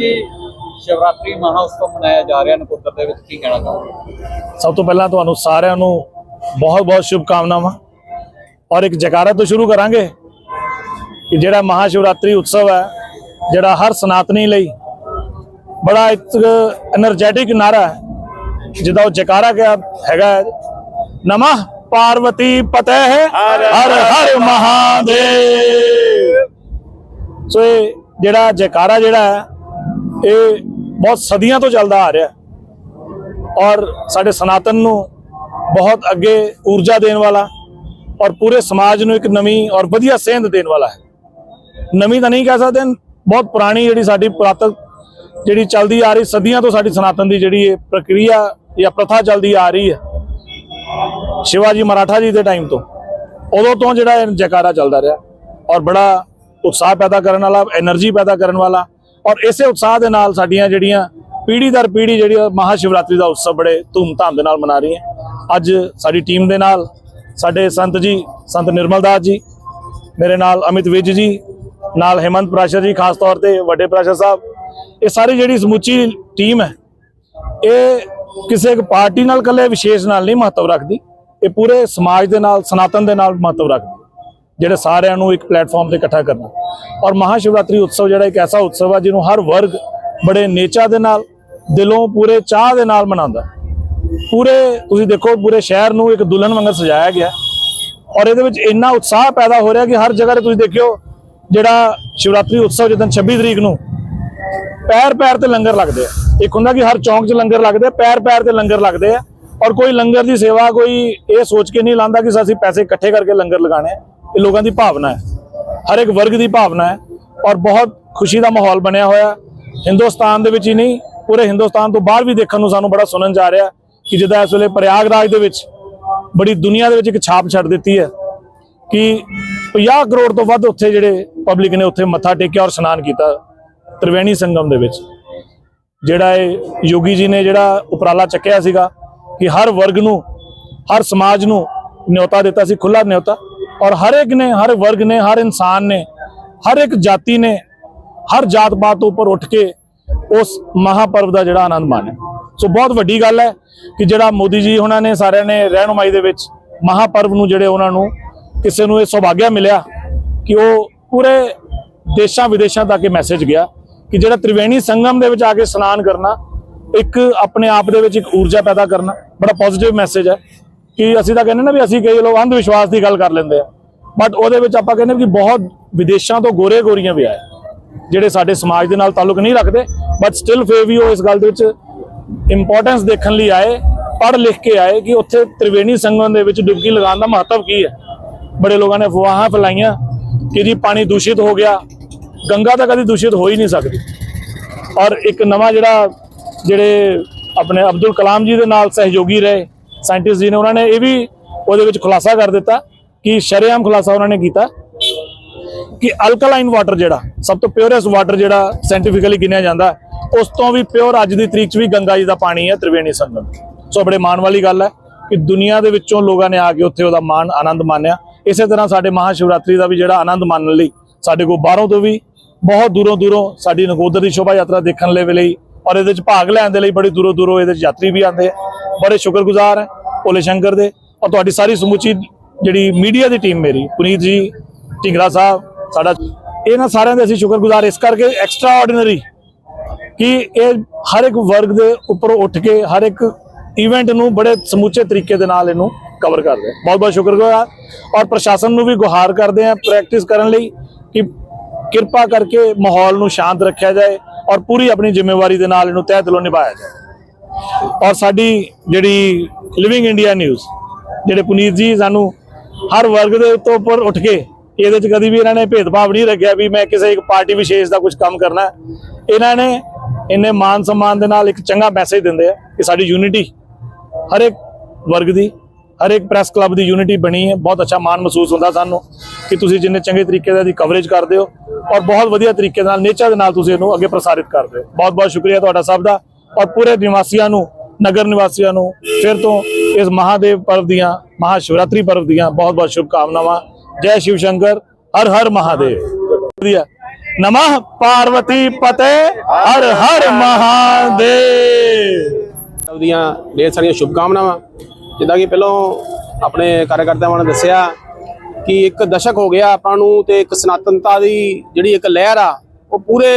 ਜੀ, ਸ਼ਿਵਰਾਤਰੀ ਮਹਾਉਤਸਵ ਮਨਾਇਆ ਜਾ ਰਿਹਾ ਨਕੋਦਰ ਦੇ ਵਿੱਚ, ਕੀ ਕਹਿਣਾ ਚਾਹੋਗੇ? ਸਭ ਤੋਂ ਪਹਿਲਾਂ ਤੁਹਾਨੂੰ ਸਾਰਿਆਂ ਨੂੰ ਬਹੁਤ-ਬਹੁਤ ਸ਼ੁਭ ਕਾਮਨਾਵਾਂ ਔਰ ਇੱਕ ਜਕਾਰਾ ਤੋਂ ਸ਼ੁਰੂ ਕਰਾਂਗੇ ਕਿ ਜਿਹੜਾ ਮਹਾਸ਼ਿਵਰਾਤਰੀ ਉਤਸਵ ਹੈ, ਜਿਹੜਾ ਹਰ ਸਨਾਤਨੀ ਲਈ ਬੜਾ ਇੱਕ એનર્ਜੈਟਿਕ ਨਾਰਾ ਹੈ ਜਿਹਦਾ ਉਹ ਜਕਾਰਾ ਗਿਆ ਹੈਗਾ ਨਮਾ ਪਾਰਵਤੀ ਪਤੈ ਹੈ ਹਰ ਹਰ ਮਹਾਦੇਵ। ਸੋ ਇਹ ਜਿਹੜਾ ਜਕਾਰਾ ਜਿਹੜਾ ਹੈ ਇਹ ਬਹੁਤ ਸਦੀਆਂ ਤੋਂ ਚੱਲਦਾ ਆ ਰਿਹਾ ਔਰ ਸਾਡੇ ਸਨਾਤਨ ਨੂੰ ਬਹੁਤ ਅੱਗੇ ਊਰਜਾ ਦੇਣ ਵਾਲਾ ਔਰ ਪੂਰੇ ਸਮਾਜ ਨੂੰ ਇੱਕ ਨਵੀਂ ਔਰ ਵਧੀਆ ਸੇਧ ਦੇਣ ਵਾਲਾ ਹੈ। ਨਵੀਂ ਤਾਂ ਨਹੀਂ ਕਹਿ ਸਕਦੇ, ਬਹੁਤ ਪੁਰਾਣੀ ਜਿਹੜੀ ਸਾਡੀ ਪ੍ਰਾਤਕ ਜਿਹੜੀ ਚੱਲਦੀ ਆ ਰਹੀ, ਸਦੀਆਂ ਤੋਂ ਸਾਡੀ ਸਨਾਤਨ ਦੀ ਜਿਹੜੀ ਇਹ ਪ੍ਰਕਿਰਿਆ ਜਾਂ ਪ੍ਰਥਾ ਚੱਲਦੀ ਆ ਰਹੀ ਹੈ। ਸ਼ਿਵਾਜੀ ਮਰਾਠਾ ਜੀ ਦੇ ਟਾਈਮ ਤੋਂ, ਉਦੋਂ ਤੋਂ ਜਿਹੜਾ ਇਹ ਜੈਕਾਰਾ ਚੱਲਦਾ ਰਿਹਾ ਔਰ ਬੜਾ ਉਤਸ਼ਾਹ ਪੈਦਾ ਕਰਨ ਵਾਲਾ એનર્ਜੀ ਪੈਦਾ ਕਰਨ ਵਾਲਾ ਔਰ ਇਸੇ ਉਤਸ਼ਾਹ ਦੇ ਨਾਲ ਸਾਡੀਆਂ ਜਿਹੜੀਆਂ ਪੀੜ੍ਹੀ ਦਰ ਪੀੜ੍ਹੀ ਜਿਹੜੀ ਉਹ ਮਹਾ ਸ਼ਿਵਰਾਤਰੀ ਦਾ ਉਤਸਵ ਬੜੇ ਧੂਮਧਾਮ ਦੇ ਨਾਲ ਮਨਾ ਰਹੀ ਹੈ ਅੱਜ ਸਾਡੀ ਟੀਮ ਦੇ ਨਾਲ ਸਾਡੇ ਸੰਤ ਜੀ, ਸੰਤ ਨਿਰਮਲ ਦਾਸ ਜੀ, ਮੇਰੇ ਨਾਲ ਅਮਿਤ ਵਿਜ ਜੀ, ਨਾਲ ਹੇਮੰਤ ਪ੍ਰਾਸ਼ਰ ਜੀ, ਖਾਸ ਤੌਰ ਤੇ ਵੱਡੇ ਪ੍ਰਾਸ਼ਰ ਸਾਹਿਬ, ਇਹ ਸਾਰੀ ਜਿਹੜੀ ਸਮੁੱਚੀ ਟੀਮ ਹੈ, ਇਹ ਕਿਸੇ ਇੱਕ ਪਾਰਟੀ ਨਾਲ ਕੱਲੇ ਵਿਸ਼ੇਸ਼ ਨਾਲ ਨਹੀਂ ਮਹੱਤਵ ਰੱਖਦੀ। ਇਹ ਪੂਰੇ ਸਮਾਜ ਦੇ ਨਾਲ, ਸਨਾਤਨ ਦੇ ਨਾਲ ਮਹੱਤਵ ਰੱਖਦੀ। ਜਿਹੜੇ ਸਾਰਿਆਂ ਨੂੰ ਇੱਕ ਪਲੇਟਫਾਰਮ ਤੇ ਇਕੱਠਾ ਕਰਨਾ। ਔਰ ਮਹਾਸ਼ਿਵਰਾਤਰੀ ਉਤਸਵ ਜਿਹੜਾ ਇੱਕ ਐਸਾ ਉਤਸਵ ਹੈ ਜਿਹਨੂੰ ਹਰ ਵਰਗ ਬੜੇ ਨੇਚਾ ਦੇ ਨਾਲ, ਦਿਲੋਂ ਪੂਰੇ ਚਾਹ ਦੇ ਨਾਲ ਮਨਾਉਂਦਾ। ਪੂਰੇ, ਤੁਸੀਂ ਦੇਖੋ, ਪੂਰੇ ਸ਼ਹਿਰ ਨੂੰ ਇੱਕ ਦੁਲਹਨ ਵਾਂਗ ਸਜਾਇਆ ਗਿਆ। ਔਰ ਇਹਦੇ ਵਿੱਚ ਇੰਨਾ ਉਤਸ਼ਾਹ ਪੈਦਾ ਹੋ ਰਿਹਾ ਕਿ ਹਰ ਜਗ੍ਹਾ ਤੇ ਤੁਸੀਂ ਦੇਖਿਓ, ਜਿਹੜਾ ਸ਼ਿਵਰਾਤਰੀ ਉਤਸਵ ਜਦੋਂ 26 ਤਰੀਕ ਨੂੰ ਪੈਰ ਪੈਰ ਤੇ ਲੰਗਰ ਲੱਗਦੇ ਆ। ਇੱਕ ਹੁੰਦਾ ਕਿ ਹਰ ਚੌਂਕ 'ਚ ਲੰਗਰ ਲੱਗਦੇ ਆ, ਪੈਰ ਪੈਰ ਤੇ ਲੰਗਰ ਲੱਗਦੇ ਆ। ਔਰ ਕੋਈ ਲੰਗਰ ਦੀ ਸੇਵਾ ਕੋਈ ਇਹ ਸੋਚ ਕੇ ਨਹੀਂ ਲਾਂਦਾ ਕਿ ਅਸੀਂ ਪੈਸੇ ਇਕੱਠੇ ਕਰਕੇ ਲੰਗਰ ਲਗਾਣੇ ਇਹ ਲੋਕਾਂ ਦੀ ਭਾਵਨਾ ਹੈ। ਹਰ ਇੱਕ ਵਰਗ ਦੀ ਭਾਵਨਾ ਹੈ ਔਰ ਬਹੁਤ ਖੁਸ਼ੀ ਦਾ ਮਾਹੌਲ ਬਣਿਆ ਹੋਇਆ ਹਿੰਦੁਸਤਾਨ ਦੇ ਵਿੱਚ ਹੀ ਨਹੀਂ, ਪੂਰੇ ਹਿੰਦੁਸਤਾਨ ਤੋਂ ਬਾਹਰ ਵੀ ਦੇਖਣ ਨੂੰ ਸਾਨੂੰ ਬੜਾ ਸੁਣਨ ਜਾ ਰਿਹਾ ਕਿ ਜਿੱਦਾਂ ਇਸ ਵੇਲੇ ਪ੍ਰਯਾਗਰਾਜ ਦੇ ਵਿੱਚ ਬੜੀ ਦੁਨੀਆ ਦੇ ਵਿੱਚ ਇੱਕ ਛਾਪ ਛੱਡ ਦਿੱਤੀ ਹੈ ਕਿ 50 ਕਰੋੜ ਤੋਂ ਵੱਧ ਉੱਥੇ ਜਿਹੜੇ ਪਬਲਿਕ ਨੇ ਉੱਥੇ ਮੱਥਾ ਟੇਕਿਆ ਔਰ ਇਸ਼ਨਾਨ ਕੀਤਾ ਤ੍ਰਿਵੇਣੀ ਸੰਗਮ ਦੇ ਵਿੱਚ। ਜਿਹੜਾ ਇਹ ਯੋਗੀ ਜੀ ਨੇ ਜਿਹੜਾ ਉਪਰਾਲਾ ਚੱਕਿਆ ਸੀਗਾ ਕਿ ਹਰ ਵਰਗ ਨੂੰ, ਹਰ ਸਮਾਜ ਨੂੰ ਨਿਯੋਤਾ ਦਿੱਤਾ ਸੀ ਖੁੱਲਾ ਨਿਯੋਤਾ ਔਰ ਹਰ ਇੱਕ ਨੇ, ਹਰ ਵਰਗ ਨੇ, ਹਰ ਇਨਸਾਨ ਨੇ, ਹਰ ਇੱਕ ਜਾਤੀ ਨੇ, ਹਰ ਜਾਤ ਪਾਤ ਤੋਂ ਉੱਪਰ ਉੱਠ ਕੇ ਉਸ ਮਹਾਪਰਵ ਦਾ ਜਿਹੜਾ ਆਨੰਦ ਮਾਣਿਆ। ਸੋ ਬਹੁਤ ਵੱਡੀ ਗੱਲ ਹੈ ਕਿ ਜਿਹੜਾ ਮੋਦੀ ਜੀ ਉਹਨਾਂ ਨੇ ਸਾਰਿਆਂ ਨੇ ਰਹਿਨੁਮਾਈ ਦੇ ਵਿੱਚ ਮਹਾਪਰਵ ਨੂੰ ਜਿਹੜੇ ਉਹਨਾਂ ਨੂੰ ਕਿਸੇ ਨੂੰ ਇਹ ਸੁਭਾਗਿਆ ਮਿਲਿਆ ਕਿ ਉਹ ਪੂਰੇ ਦੇਸ਼ਾਂ ਵਿਦੇਸ਼ਾਂ ਤੱਕ ਇਹ ਮੈਸੇਜ ਗਿਆ ਕਿ ਜਿਹੜਾ ਤ੍ਰਿਵੇਣੀ ਸੰਗਮ ਦੇ ਵਿੱਚ ਆ ਕੇ ਸਨਾਨ ਕਰਨਾ, ਇੱਕ ਆਪਣੇ ਆਪ ਦੇ ਵਿੱਚ ਇੱਕ ਊਰਜਾ ਪੈਦਾ ਕਰਨਾ, ਬੜਾ ਪੋਜ਼ਿਟਿਵ ਮੈਸੇਜ ਹੈ। ਕਿ ਅਸੀਂ ਤਾਂ ਕਹਿੰਦੇ ਨਾ ਵੀ ਅਸੀਂ ਕਈ ਲੋਕ ਅੰਧ ਵਿਸ਼ਵਾਸ ਦੀ ਗੱਲ ਕਰ ਲੈਂਦੇ ਆ। ਬਟ ਉਹਦੇ ਵਿੱਚ ਆਪਾਂ ਕਹਿੰਦੇ ਕਿ ਬਹੁਤ ਵਿਦੇਸ਼ਾਂ ਤੋਂ ਗੋਰੇ ਗੋਰੀਆਂ ਵੀ ਆਏ। ਜਿਹੜੇ ਸਾਡੇ ਸਮਾਜ ਦੇ ਨਾਲ ਤਾਲੁਕ ਨਹੀਂ ਰੱਖਦੇ ਬਟ ਸਟਿਲ ਫੇਰ ਵੀ ਉਹ ਇਸ ਗੱਲ ਦੇ ਵਿੱਚ ਇੰਪੋਰਟੈਂਸ ਦੇਖਣ ਲਈ ਆਏ, ਪੜ੍ਹ ਲਿਖ ਕੇ ਆਏ ਕਿ ਉੱਥੇ ਤ੍ਰਿਵੇਣੀ ਸੰਗਮ ਦੇ ਵਿੱਚ ਡੁਬਕੀ ਲਗਾਉਣ ਦਾ ਮਹੱਤਵ ਕੀ ਹੈ। ਬੜੇ ਲੋਕਾਂ ਨੇ ਅਫਵਾਹਾਂ ਫੈਲਾਈਆਂ ਕਿ ਜੀ ਪਾਣੀ ਦੂਸ਼ਿਤ ਹੋ ਗਿਆ, ਗੰਗਾ ਤਾਂ ਕਦੀ ਦੂਸ਼ਿਤ ਹੋ ਹੀ ਨਹੀਂ ਸਕਦੀ। ਔਰ ਇੱਕ ਨਵਾਂ ਜਿਹੜਾ, ਜਿਹੜੇ ਆਪਣੇ ਅਬਦੁਲ ਕਲਾਮ ਜੀ ਦੇ ਨਾਲ ਸਹਿਯੋਗੀ ਰਹੇ ਸਾਇੰਟਿਸਟ ਜੀ ਨੇ ਉਹਨਾਂ ਨੇ ਇਹ ਵੀ ਉਹਦੇ ਵਿੱਚ ਖੁਲਾਸਾ ਕਰ ਦਿੱਤਾ ਕਿ ਸ਼ਰੇਆਮ ਖੁਲਾਸਾ ਉਹਨਾਂ ਨੇ ਕੀਤਾ ਕਿ ਅਲਕਲਾਈਨ ਵਾਟਰ ਜਿਹੜਾ, ਸਭ ਤੋਂ ਪਿਓਰੈਸਟ ਵਾਟਰ ਜਿਹੜਾ ਸਾਇੰਟੀਫਿਕਲੀ ਗਿਣਿਆ ਜਾਂਦਾ, ਉਸ ਤੋਂ ਵੀ ਪਿਓਰ ਅੱਜ ਦੀ ਤਰੀਕ 'ਚ ਵੀ ਗੰਗਾ ਜੀ ਦਾ ਪਾਣੀ ਹੈ ਤ੍ਰਿਵੇਣੀ ਸੰਗਮ। ਸੋ ਬੜੇ ਮਾਣ ਵਾਲੀ ਗੱਲ ਹੈ ਕਿ ਦੁਨੀਆ ਦੇ ਵਿੱਚੋਂ ਲੋਕਾਂ ਨੇ ਆ ਕੇ ਉੱਥੇ ਉਹਦਾ ਮਾਣ, ਆਨੰਦ ਮਾਣਿਆ ਇਸੇ ਤਰ੍ਹਾਂ ਸਾਡੇ ਮਹਾਸ਼ਿਵਰਾਤਰੀ ਦਾ ਵੀ ਜਿਹੜਾ ਆਨੰਦ ਮਾਣਨ ਲਈ ਸਾਡੇ ਕੋਲ ਬਾਹਰੋਂ ਤੋਂ ਵੀ ਬਹੁਤ ਦੂਰੋਂ ਦੂਰੋਂ ਸਾਡੀ ਨਗੋਦਰ ਦੀ ਸ਼ੋਭਾ ਯਾਤਰਾ ਦੇਖਣ ਲਈ ਲਈ ਔਰ ਇਹਦੇ ਵਿੱਚ ਭਾਗ ਲੈਣ ਦੇ ਲਈ ਬੜੀ ਦੂਰੋਂ ਦੂਰੋਂ ਇਹਦੇ ਵਿੱਚ ਯਾਤਰੀ ਵੀ ਆਉਂਦੇ ਆ। ਬੜੇ ਸ਼ੁਕਰਗੁਜ਼ਾਰ ਹੈ ਭੋਲੇ ਸ਼ੰਕਰ ਦੇ। ਔਰ ਤੁਹਾਡੀ ਸਾਰੀ ਸਮੁੱਚੀ ਜਿਹੜੀ ਮੀਡੀਆ ਦੀ ਟੀਮ ਮੇਰੀ, ਪੁਨੀਤ ਜੀ, ਢਿੰਗਰਾ ਸਾਹਿਬ, ਸਾਡਾ ਇਹਨਾਂ ਸਾਰਿਆਂ ਦੇ ਅਸੀਂ ਸ਼ੁਕਰਗੁਜ਼ਾਰ ਇਸ ਕਰਕੇ ਐਕਸਟਰਾ ਆਰਡੀਨਰੀ ਕਿ ਇਹ ਹਰ ਇੱਕ ਵਰਗ ਦੇ ਉੱਪਰੋਂ ਉੱਠ ਕੇ ਹਰ ਇੱਕ ਇਵੈਂਟ ਨੂੰ ਬੜੇ ਸਮੁੱਚੇ ਤਰੀਕੇ ਦੇ ਨਾਲ ਇਹਨੂੰ ਕਵਰ ਕਰਦੇ ਬਹੁਤ ਬਹੁਤ ਸ਼ੁਕਰਗੁਜ਼ਾਰ। ਔਰ ਪ੍ਰਸ਼ਾਸਨ ਨੂੰ ਵੀ ਗੁਹਾਰ ਕਰਦੇ ਆ ਪ੍ਰੈਕਟਿਸ ਕਰਨ ਲਈ ਕਿ ਕਿਰਪਾ ਕਰਕੇ ਮਾਹੌਲ ਨੂੰ ਸ਼ਾਂਤ ਰੱਖਿਆ ਜਾਏ। ਔਰ ਪੂਰੀ ਆਪਣੀ ਜ਼ਿੰਮੇਵਾਰੀ ਦੇ ਨਾਲ ਇਹਨੂੰ ਤਹਿ ਦਿਲੋਂ ਨਿਭਾਇਆ ਜਾਵੇ ਔਰ ਸਾਡੀ ਜਿਹੜੀ ਲਿਵਿੰਗ ਇੰਡੀਆ ਨਿਊਜ਼ ਜਿਹੜੇ ਪੁਨੀਤ ਜੀ ਸਾਨੂੰ ਹਰ ਵਰਗ ਦੇ ਉੱਤੋਂ ਉੱਪਰ ਉੱਠ ਕੇ ਇਹਦੇ 'ਚ ਕਦੀ ਵੀ ਇਹਨਾਂ ਨੇ ਭੇਦਭਾਵ ਨਹੀਂ ਰੱਖਿਆ ਵੀ ਮੈਂ ਕਿਸੇ ਇੱਕ ਪਾਰਟੀ ਵਿਸ਼ੇਸ਼ ਦਾ ਕੁਝ ਕੰਮ ਕਰਨਾ ਇਹਨਾਂ ਨੇ ਇੰਨੇ ਮਾਨ ਸਨਮਾਨ ਦੇ ਨਾਲ ਇੱਕ ਚੰਗਾ ਮੈਸੇਜ ਦਿੰਦੇ ਆ ਕਿ ਸਾਡੀ ਯੂਨਿਟੀ ਹਰ ਇੱਕ ਵਰਗ ਦੀ, ਹਰ ਇੱਕ ਪ੍ਰੈਸ ਕਲੱਬ ਦੀ ਯੂਨਿਟੀ ਬਣੀ ਹੈ। ਬਹੁਤ ਅੱਛਾ ਮਾਣ ਮਹਿਸੂਸ ਹੁੰਦਾ ਸਾਨੂੰ ਕਿ ਤੁਸੀਂ ਜਿੰਨੇ ਚੰਗੇ ਤਰੀਕੇ ਦਾ ਦੀ ਕਵਰੇਜ ਕਰਦੇ ਹੋ ਔਰ ਬਹੁਤ ਵਧੀਆ ਤਰੀਕੇ ਨਾਲ, ਨੇਚਰ ਦੇ ਨਾਲ ਤੁਸੀਂ ਇਹਨੂੰ ਅੱਗੇ ਪ੍ਰਸਾਰਿਤ ਕਰਦੇ ਹੋ। ਬਹੁਤ ਬਹੁਤ ਸ਼ੁਕਰੀਆ ਤੁਹਾਡਾ ਸਭ ਦਾ। ਔਰ ਪੂਰੇ ਨਿਵਾਸੀਆਂ ਨੂੰ, ਨਗਰ ਨਿਵਾਸੀਆਂ ਨੂੰ, ਫਿਰ ਤੋਂ ਇਸ ਮਹਾਦੇਵ ਪਰਵ ਦੀਆਂ ਮਹਾ ਸ਼ਿਵਰਾਤਰੀ ਪਰਵ ਦੀਆਂ ਬਹੁਤ ਬਹੁਤ ਸ਼ੁਭਕਾਮਨਾਵਾਂ। ਜੈ ਸ਼ਿਵ ਸ਼ੰਕਰ, ਹਰ ਹਰ ਮਹਾਦੇਵ। ਵਧੀਆ। ਨਮः ਪਾਰਵਤੀ ਪਤੇ, ਹਰ ਹਰ ਮਹਾਦੇਵ। ਸਾਹਿਬ ਦੀਆਂ ਢੇਰ ਸਾਰੀਆਂ ਸ਼ੁਭਕਾਮਨਾਵਾਂ। ਜਿੱਦਾਂ ਕਿ ਪਹਿਲਾਂ ਆਪਣੇ ਕਾਰਜਕਰਤਾਵਾਂ ਨੇ ਦੱਸਿਆ ਕਿ ਇੱਕ ਦਸ਼ਕ ਹੋ ਗਿਆ ਆਪਾਂ ਨੂੰ ਤੇ ਇੱਕ ਸਨਾਤਨਤਾ ਦੀ ਜਿਹੜੀ ਇੱਕ ਲਹਿਰ ਆ, ਉਹ ਪੂਰੇ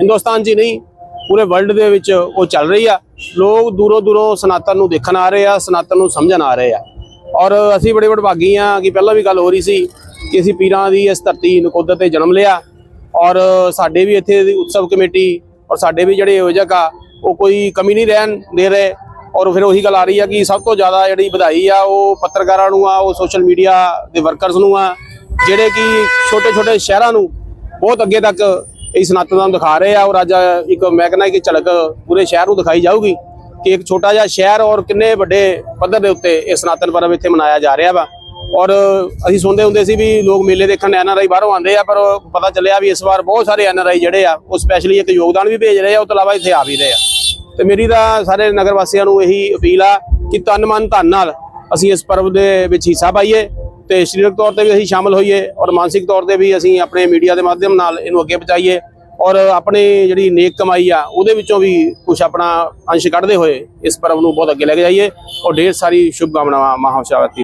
ਹਿੰਦੁਸਤਾਨ 'ਚ ਹੀ ਨਹੀਂ, ਪੂਰੇ ਵਰਲਡ ਦੇ ਵਿੱਚ ਉਹ ਚੱਲ ਰਹੀ ਆ। ਲੋਕ ਦੂਰੋਂ ਦੂਰੋਂ ਸਨਾਤਨ ਨੂੰ ਦੇਖਣ ਆ ਰਹੇ ਆ, ਸਨਾਤਨ ਨੂੰ ਸਮਝਣ ਆ ਰਹੇ ਆ। ਔਰ ਅਸੀਂ ਬੜੇ ਵਡਭਾਗੀ ਆ ਕਿ ਪਹਿਲਾਂ ਵੀ ਗੱਲ ਹੋ ਰਹੀ ਸੀ ਕਿ ਅਸੀਂ ਪੀਰਾਂ ਦੀ ਇਸ ਧਰਤੀ ਨਕੋਦਰ ਤੇ ਜਨਮ ਲਿਆ। ਔਰ ਸਾਡੇ ਵੀ ਇੱਥੇ ਦੀ ਉਤਸਵ ਕਮੇਟੀ ਔਰ ਸਾਡੇ ਵੀ ਜਿਹੜੇ ਆਯੋਜਕ ਆ, ਉਹ ਕੋਈ ਕਮੀ ਨਹੀਂ ਰਹਿਣ ਦੇ ਰਹੇ। ਔਰ ਫਿਰ ਉਹੀ ਗੱਲ ਆ ਰਹੀ ਆ ਕਿ ਸਭ ਤੋਂ ਜ਼ਿਆਦਾ ਜਿਹੜੀ ਵਧਾਈ ਆ ਉਹ ਪੱਤਰਕਾਰਾਂ ਨੂੰ ਆ, ਉਹ ਸੋਸ਼ਲ ਮੀਡੀਆ ਦੇ ਵਰਕਰਸ ਨੂੰ ਆ, ਜਿਹੜੇ ਕਿ ਛੋਟੇ ਛੋਟੇ ਸ਼ਹਿਰਾਂ ਨੂੰ ਬਹੁਤ ਅੱਗੇ ਤੱਕ ਇਸ ਸਨਾਤਨਤਾ ਨੂੰ ਦਿਖਾ ਰਹੇ ਆ। ਔਰ ਅੱਜ ਇੱਕ ਮੈਂ ਕਹਿੰਦਾ ਕਿ ਝਲਕ ਪੂਰੇ ਸ਼ਹਿਰ ਨੂੰ ਦਿਖਾਈ ਜਾਊਗੀ ਕਿ ਇੱਕ ਛੋਟਾ ਜਿਹਾ ਸ਼ਹਿਰ ਔਰ ਕਿੰਨੇ ਵੱਡੇ ਪੱਧਰ ਦੇ ਉੱਤੇ ਇਹ ਸਨਾਤਨ ਪਰਬ ਇੱਥੇ ਮਨਾਇਆ ਜਾ ਰਿਹਾ ਵਾ। ਔਰ ਅਸੀਂ ਸੁਣਦੇ ਹੁੰਦੇ ਸੀ ਵੀ ਲੋਕ ਮੇਲੇ ਦੇਖਣ ਐਨਆਰਆਈ ਬਾਹਰੋਂ ਆਉਂਦੇ ਆ, ਪਰ ਪਤਾ ਚੱਲਿਆ ਵੀ ਇਸ ਵਾਰ ਬਹੁਤ ਸਾਰੇ ਐਨਆਰਆਈ ਜਿਹੜੇ ਆ, ਉਹ ਸਪੈਸ਼ਲੀ ਇੱਕ ਯੋਗਦਾਨ ਵੀ ਭੇਜ ਰਹੇ ਆ, ਉਹ ਤੋਂ ਇਲਾਵਾ ਇੱਥੇ ਆ ਵੀ ਰਹੇ ਆ। ਤੇ ਮੇਰੀ ਤਾਂ ਸਾਰੇ ਨਗਰ ਵਾਸੀਆਂ ਨੂੰ ਇਹੀ ਅਪੀਲ ਆ ਕਿ ਤਨ ਮਨ ਧਨ ਨਾਲ ਅਸੀਂ ਇਸ ਪਰਵ ਦੇ ਵਿੱਚ ਹਿੱਸਾ ਪਾਈਏ ਤੇ ਸਰੀਰਕ ਤੌਰ ਤੇ ਵੀ ਅਸੀਂ ਸ਼ਾਮਲ ਹੋਈਏ ਔਰ ਮਾਨਸਿਕ ਤੌਰ ਤੇ ਵੀ ਅਸੀਂ ਆਪਣੇ ਮੀਡੀਆ ਦੇ ਮਾਧਿਅਮ ਨਾਲ ਇਹਨੂੰ ਅੱਗੇ ਪਹੁੰਚਾਈਏ ਔਰ ਆਪਣੀ ਜਿਹੜੀ ਨੇਕ ਕਮਾਈ ਆ ਉਹਦੇ ਵਿੱਚੋਂ ਵੀ ਕੁਝ ਆਪਣਾ ਅੰਸ਼ ਕੱਢਦੇ ਹੋਏ ਇਸ ਪਰਵ ਨੂੰ ਬਹੁਤ ਅੱਗੇ ਲੈ ਕੇ ਜਾਈਏ ਔਰ ਢੇਰ ਸਾਰੀ ਸ਼ੁਭ ਕਾਮਨਾਵਾਂ ਮਹਾਸ਼ਿਵਰਾਤਰੀ